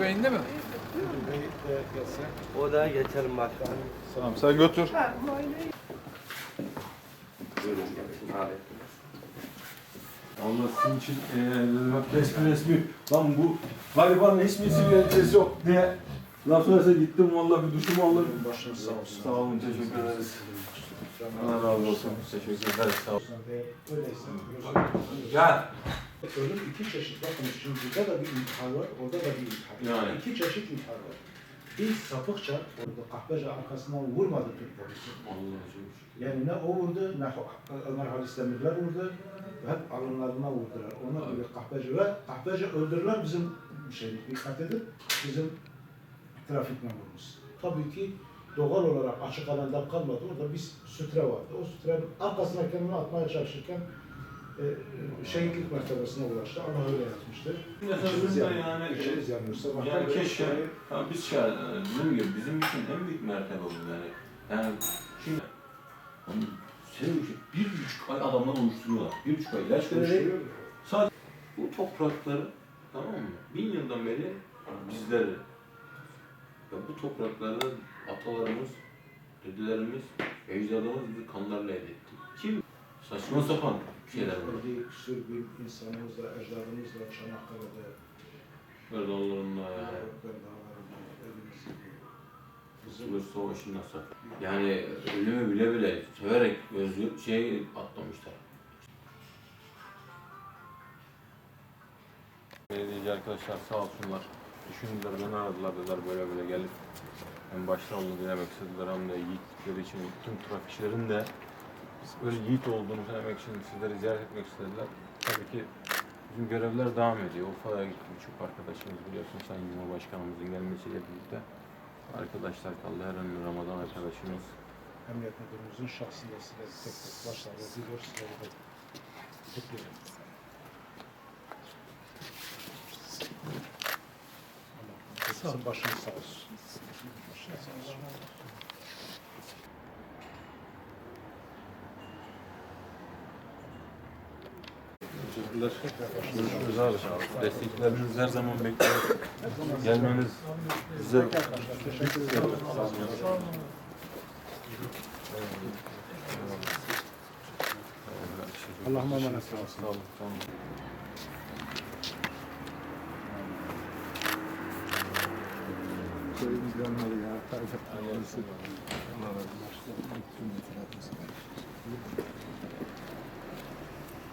Beyinde mi? O da geçelim başkanım. Tamam sen götür. Abi. Allah sizin için eee bak resmi resmi. Lan bu garibanın hiç mi sivilcesi yok diye. Ondan sonra sen gittim vallahi bir duşumu aldım. Başınız sağ olsun. Sağ olun teşekkür ederiz. Allah razı olsun. Teşekkür ederiz. Sağ olun. Öyleyse Gel. Ölüm iki çeşit bakın şimdi burada da bir intihar var, orada da bir intihar var. Yani. İki çeşit intihar var. Bir sapıkça orada kahveci arkasından vurmadı Türk polisi. Allah. Yani ne o vurdu ne Ömer Halis Demirler vurdu. Hep alınlarına vurdular. Ona göre kahveci ve kahveci öldürürler bizim şey dikkat edin bizim trafik memurumuz. Tabii ki doğal olarak açık alanda kalmadı. Orada bir sütre vardı. O sütrenin arkasına kendini atmaya çalışırken şehitlik mertebesine ulaştı. Allah öyle yazmıştı. İşimiz Mesela yan- yani işimiz yanıyor. Sabahtan Yani keşke, şurayı- ya biz şey, bizim gibi, bizim için en büyük mertebe bu yani. Yani şimdi, hani için bir buçuk ay adamlar oluşturuyorlar. Bir buçuk ay ilaç vererek sadece bu toprakları, tamam mı? Bin yıldan beri bizleri, ve bu toprakları atalarımız, dedelerimiz, ecdadımız bizi kanlarla elde etti. Kim? Saçma sapan şeyler var. Bir sürü insanımızla, ecdadımızla Çanakkale'de, Allah'ın ya. Sınır savaşı nasıl? Yani ölümü bile bile severek gözlü şey atlamışlar. Belediyeci arkadaşlar sağ olsunlar. Düşündüler, beni aradılar dediler böyle böyle gelip en başta onu dilemek istediler hem de yiğitlikleri için tüm trafikçilerin de böyle yiğit olduğunu söylemek için sizleri ziyaret etmek istediler. Tabii ki bizim görevler devam ediyor. Urfa'ya birçok arkadaşımız biliyorsun Sayın Cumhurbaşkanımızın gelmesiyle birlikte arkadaşlar kaldı. Her an Ramazan arkadaşımız. Emniyet Müdürümüzün şahsında size tek tek başlarla diliyor, sizleri de kutluyorum. Allah Sizin başınız sağ olsun. Başınız sağ olsun. Teşekkürler. Görüşürüz abi. Destekleriniz her zaman bekliyoruz. Gelmeniz bize Allah'ıma emanet olun. Sağ olun. Sağ olun.